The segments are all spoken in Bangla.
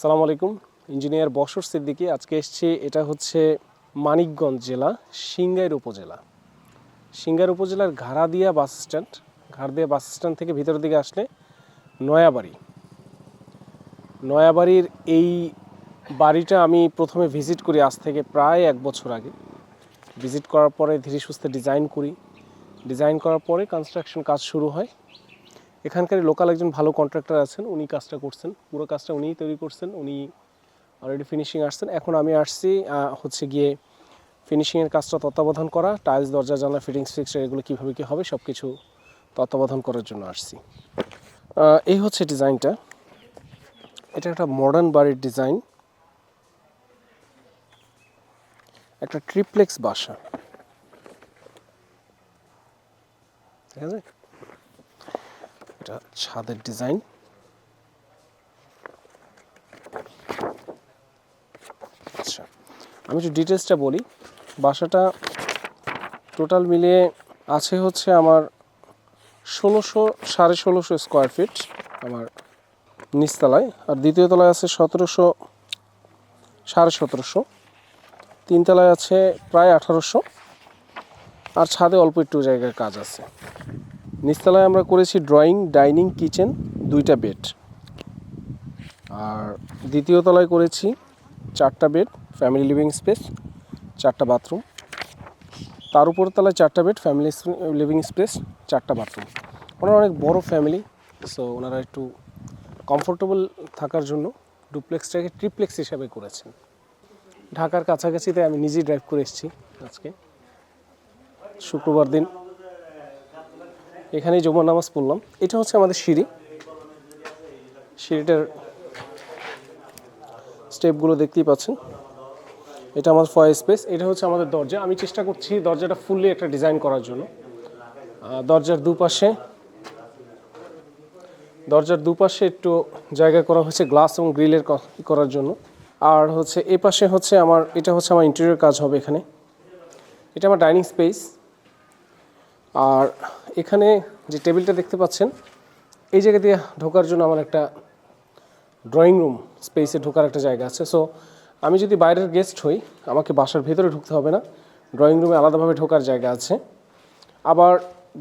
সালাম আলাইকুম, ইঞ্জিনিয়ার বসর সিদ্দিকী। আজকে এসেছি, এটা হচ্ছে মানিকগঞ্জ জেলা সিংগাইর উপজেলা। সিংগাইর উপজেলার ঘাড়াদিয়া বাস স্ট্যান্ড, ঘাড়দিয়া বাস স্ট্যান্ড থেকে ভিতরের দিকে আসলে নয়াবাড়ি। নয়াবাড়ির এই বাড়িটা আমি প্রথমে ভিজিট করি আজ থেকে প্রায় এক বছর আগে। ভিজিট করার পরে ধীরে সুস্থে ডিজাইন করি। ডিজাইন করার পরে কনস্ট্রাকশন কাজ শুরু হয়। এখানকার লোকাল একজন ভালো কন্ট্রাক্টর আছেন, উনি কাজটা করছেন, পুরো কাজটা উনিই তৈরি করছেন, উনি অলরেডি ফিনিশিং আসছেন। এখন আমি আসছি হচ্ছে গিয়ে ফিনিশিংয়ের কাজটা তত্ত্বাবধান করা টাইলস দরজা, জানলা ফিটিংস ফিক্সচার এগুলো কীভাবে কী হবে সব কিছু তত্ত্বাবধান করার জন্য আসছি। এই হচ্ছে ডিজাইনটা। এটা একটা মডার্ন বাড়ির ডিজাইন। একটা ট্রিপ্লেক্স বাসা। এটা ছাদের ডিজাইন। আচ্ছা আমি একটু ডিটেলসটা বলি। বাসাটা টোটাল মিলিয়ে আছে হচ্ছে আমার ষোলোশো, সাড়ে ষোলোশো স্কোয়ার ফিট আমার নিচতলায়। আর দ্বিতীয় তলায় আছে সতেরোশো, সাড়ে সতেরোশো। তিনতলায় আছে প্রায় আঠারোশো। আর ছাদে অল্প একটু জায়গার কাজ আছে। নিচতলায় আমরা করেছি ড্রয়িং, ডাইনিং, কিচেন, দুইটা বেড। আর দ্বিতীয় তলায় করেছি চারটা বেড, ফ্যামিলি লিভিং স্পেস, চারটা বাথরুম। তার উপর তলায় চারটা বেড, ফ্যামিলি লিভিং স্পেস, চারটা বাথরুম। ওনারা অনেক বড় ফ্যামিলি, সো ওনারা একটু কমফোর্টেবল থাকার জন্য ডুপ্লেক্সটাকে ট্রিপ্লেক্স হিসাবে করেছেন। ঢাকার কাছাকাছিতে আমি নিজেই ড্রাইভ করে এসেছি আজকে। শুক্রবার দিন এখানেই জমা নামাজ পড়লাম। এটা হচ্ছে আমাদের সিঁড়ি। সিঁড়িটার স্টেপগুলো দেখতেই পাচ্ছেন। এটা আমাদের ফয় স্পেস এটা হচ্ছে আমাদের দরজা। আমি চেষ্টা করছি দরজাটা ফুললি একটা ডিজাইন করার জন্য। দরজার দুপাশে দরজার দুপাশে একটু জায়গা করা হয়েছে গ্লাস এবং গ্রিলের করার জন্য। আর হচ্ছে এ পাশে হচ্ছে আমার, এটা হচ্ছে আমার ইন্টেরিয়র কাজ হবে এখানে। এটা আমার ডাইনিং স্পেস আর এখানে যে টেবিলটা দেখতে পাচ্ছেন, এই জায়গা দিয়ে ঢোকার জন্য আমার একটা ড্রয়িং রুম স্পেসে ঢোকার একটা জায়গা আছে। সো আমি যদি বাইরের গেস্ট হই, আমাকে বাসার ভেতরে ঢুকতে হবে না। ড্রয়িং রুমে আলাদাভাবে ঢোকার জায়গা আছে। আবার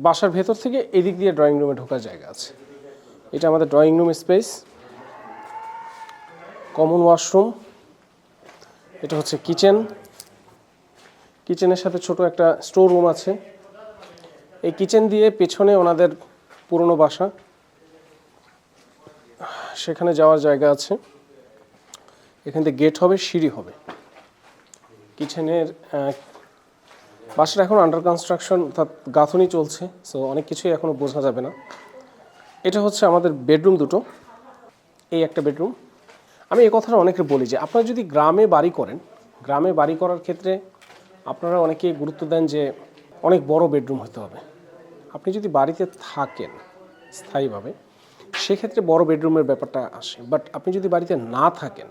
বাসার ভেতর থেকে এদিক দিয়ে ড্রয়িং রুমে ঢোকার জায়গা আছে। এটা আমাদের drawing room space. Common washroom. এটা হচ্ছে কিচেন। কিচেনের সাথে ছোট একটা স্টোর রুম আছে। এই কিচেন দিয়ে পেছনে ওনাদের পুরনো বাসা। সেখানে যাওয়ার জায়গা আছে। এখান থেকে গেট হবে, সিঁড়ি হবে। কিচেনের বাসাটা এখন আন্ডার কনস্ট্রাকশন অর্থাৎ গাঁথনি চলছে সো অনেক কিছুই এখনও বোঝা যাবে না। এটা হচ্ছে আমাদের বেডরুম দুটো। এই একটা বেডরুম আমি এই কথাটা অনেকে বলি যে, আপনারা যদি গ্রামে বাড়ি করেন, গ্রামে বাড়ি করার ক্ষেত্রে আপনারা অনেকে গুরুত্ব দেন যে অনেক বড় বেডরুম হতে হবে। আপনি যদি বাড়িতে থাকেন স্থায়ীভাবে, সেক্ষেত্রে বড় বেডরুমের ব্যাপারটা আসে। বাট আপনি যদি বাড়িতে না থাকেন,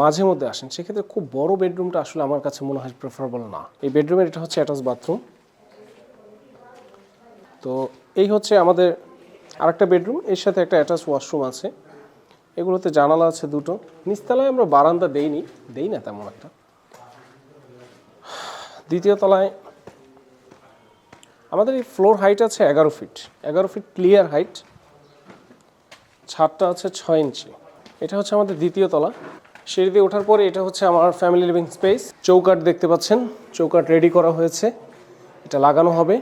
মাঝে মধ্যে আসেন, সেক্ষেত্রে খুব বড় বেডরুমটা আসলে আমার কাছে মনে হয় প্রেফারেবল না। এই বেডরুমের এটা হচ্ছে অ্যাটাচ বাথরুম তো এই হচ্ছে আমাদের আরেকটা বেডরুম। এর সাথে একটা অ্যাটাচ ওয়াশরুম আছে। এগুলোতে জানালা আছে দুটো। নিচতলায় আমরা বারান্দা দেইনি, দেই না তেমন একটা। দ্বিতীয় তলায় আমাদের এই ফ্লোর হাইট আছে এগারো ফিট এগারো ফিট ক্লিয়ার হাইট ছাদটা আছে ছয় ইঞ্চি। এটা হচ্ছে আমাদের দ্বিতীয় তলা। সিঁড়ি দিয়ে ওঠার পরে এটা হচ্ছে আমার ফ্যামিলি লিভিং স্পেস চৌকাট দেখতে পাচ্ছেন। চৌকাট রেডি করা হয়েছে। এটা লাগানো হবে।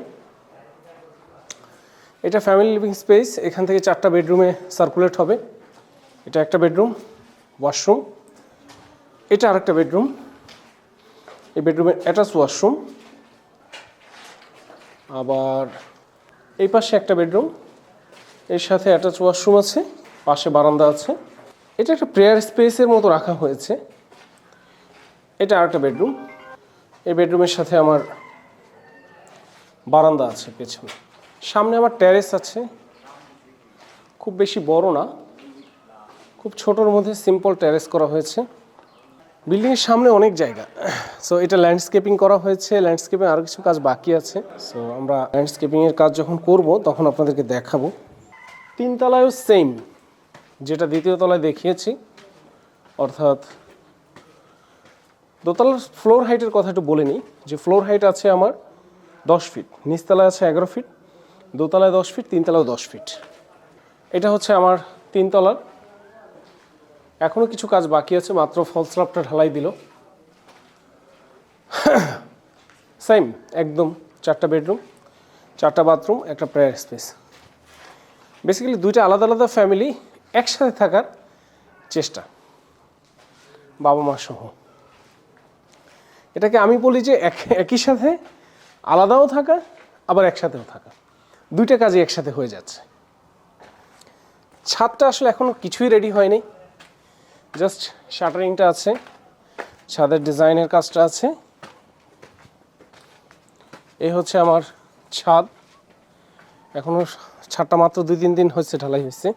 এটা ফ্যামিলি লিভিং স্পেস এখান থেকে চারটা বেডরুমে সার্কুলেট হবে। এটা একটা বেডরুম ওয়াশরুম এটা আরেকটা বেডরুম এই বেডরুমে অ্যাটাচ ওয়াশরুম আবার এই পাশে একটা বেডরুম, এর সাথে অ্যাটাচ ওয়াশরুম আছে, পাশে বারান্দা আছে। এটা একটা প্রেয়ার স্পেসের মতো রাখা হয়েছে। এটা আরেকটা বেডরুম, এই বেডরুমের সাথে আমার বারান্দা আছে পেছনে। সামনে আমার ট্যারেস আছে, খুব বেশি বড় না, খুব ছোটোর মধ্যে সিম্পল ট্যারেস করা হয়েছে। বিল্ডিংয়ের সামনে অনেক জায়গা। সো এটা ল্যান্ডস্কেপিং করা হয়েছে। ল্যান্ডস্কেপিং আরও কিছু কাজ বাকি আছে। সো আমরা ল্যান্ডস্কেপিংয়ের কাজ যখন করব, তখন আপনাদেরকে দেখাবো। তিনতলায়ও সেম যেটা দ্বিতীয় তলায় দেখিয়েছি। অর্থাৎ, দোতলার ফ্লোর হাইটের কথা একটু বলে নিই। যে ফ্লোর হাইট আছে আমার দশ ফিট নিচতলায় আছে এগারো ফিট দোতলায় দশ ফিট তিনতলায় দশ ফিট এটা হচ্ছে আমার তিনতলার এখনও কিছু কাজ বাকি আছে, মাত্র ফল স্ল্যাবটা ঢালাই দিল। সেম একদম চারটা বেডরুম চারটা বাথরুম একটা প্রেয়ার স্পেস বেসিক্যালি দুইটা আলাদা আলাদা ফ্যামিলি একসাথে থাকার চেষ্টা, বাবা মা সহ। এটাকে আমি বলি যে এক, একই সাথে আলাদাও থাকা, আবার একসাথেও থাকা। দুইটা কাজই একসাথে হয়ে যাচ্ছে। ছাদটা আসলে এখনও কিছুই রেডি হয়নি। জাস্ট শাটারিংটা আছে, ছাদের ডিজাইনের কাজটা আছে। এই হচ্ছে আমার ছাদ। এখনও ছাদটা মাত্র দুই তিন দিন হচ্ছে ঢালাই হয়েছে।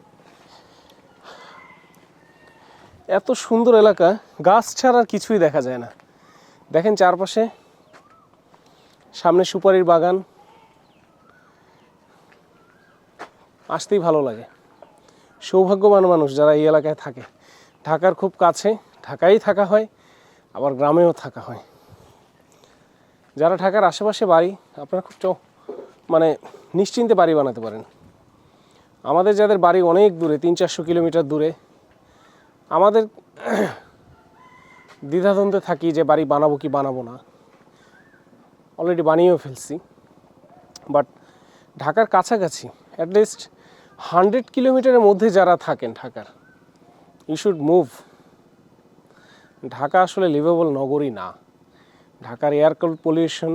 এত সুন্দর এলাকা, গাছ ছাড়া আর কিছুই দেখা যায় না। দেখেন চারপাশে, সামনে সুপারির বাগান। আসতেই ভালো লাগে। সৌভাগ্যবান মানুষ যারা এই এলাকায় থাকে। ঢাকার খুব কাছে ঢাকায় থাকা হয়, আবার গ্রামেও থাকা হয়। যারা ঢাকার আশেপাশে বাড়ি, আপনারা খুব মানে নিশ্চিন্তে বাড়ি বানাতে পারেন। আমাদের যাদের বাড়ি অনেক দূরে, তিন চারশো কিলোমিটার দূরে, আমাদের দ্বিধাদ্বন্দ্বে থাকি যে বাড়ি বানাবো কি বানাবো না। অলরেডি বানিয়েও ফেলছি। বাট ঢাকার কাছাকাছি অ্যাটলিস্ট হান্ড্রেড কিলোমিটারের মধ্যে যারা থাকেন ঢাকার ইউ শুড মুভ ঢাকা আসলে লিভেবল নগরী না। ঢাকার এয়ার পলিউশন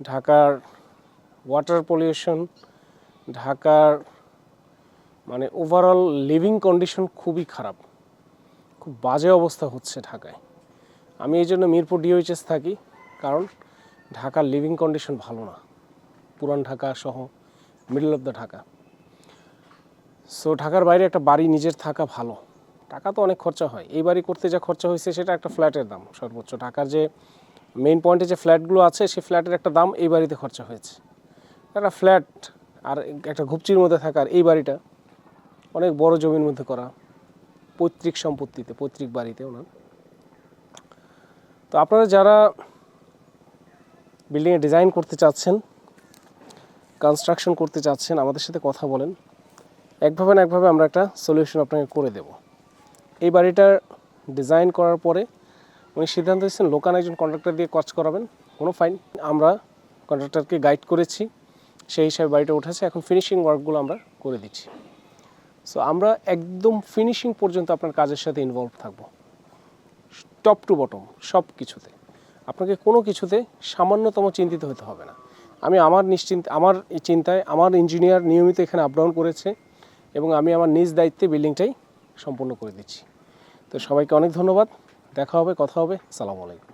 ঢাকার ওয়াটার পলিউশন ঢাকার মানে ওভারঅল লিভিং কন্ডিশন খুবই খারাপ। খুব বাজে অবস্থা হচ্ছে ঢাকায়। আমি এই জন্য মিরপুর ডিওএইচএস থাকি, কারণ ঢাকার লিভিং কন্ডিশন ভালো না। পুরান ঢাকা সহ middle of the Dhaka. So ঢাকার বাইরে একটা বাড়ি নিজের থাকা ভালো। টাকা তো অনেক খরচা হয়। এই বাড়ি করতে যা খরচা হয়েছে, সেটা একটা ফ্ল্যাটের দাম সর্বোচ্চ। ঢাকার যে মেইন পয়েন্টে যে ফ্ল্যাটগুলো আছে সেই ফ্ল্যাটের একটা দাম এই বাড়িতে খরচা হয়েছে। একটা ফ্ল্যাট আর একটা ঘুপচির মধ্যে থাকার এই বাড়িটা অনেক বড় জমির মধ্যে করা। পৈতৃক সম্পত্তিতে, পৈতৃক বাড়িতে ওনার। তো আপনারা যারা বিল্ডিংয়ে ডিজাইন করতে চাচ্ছেন কনস্ট্রাকশন করতে চাচ্ছেন, আমাদের সাথে কথা বলেন। একভাবে না একভাবে আমরা একটা সলিউশন আপনাকে করে দেব। এই বাড়িটার ডিজাইন করার পরে উনি সিদ্ধান্ত দিচ্ছেন লোকান একজন কন্ট্রাক্টর দিয়ে কাজ করাবেন, কোনো ফাইন আমরা কন্ট্রাক্টরকে গাইড করেছি, সেই হিসাবে বাড়িটা উঠেছে। এখন ফিনিশিং ওয়ার্কগুলো আমরা করে দিচ্ছি। সো আমরা একদম ফিনিশিং পর্যন্ত আপনার কাজের সাথে ইনভলভ থাকব। টপ টু বটম সব কিছুতে। আপনাকে কোনো কিছুতে সামান্যতম চিন্তিত হতে হবে না। আমি আমার নিশ্চিন্ত, আমার চিন্তায় আমার ইঞ্জিনিয়ার নিয়মিত এখানে আপ ডাউন করেছে। এবং আমি আমার নিজ দায়িত্বে বিল্ডিংটাই সম্পূর্ণ করে দিচ্ছি। তো সবাইকে অনেক ধন্যবাদ। দেখা হবে, কথা হবে। সালাম আলাইকুম।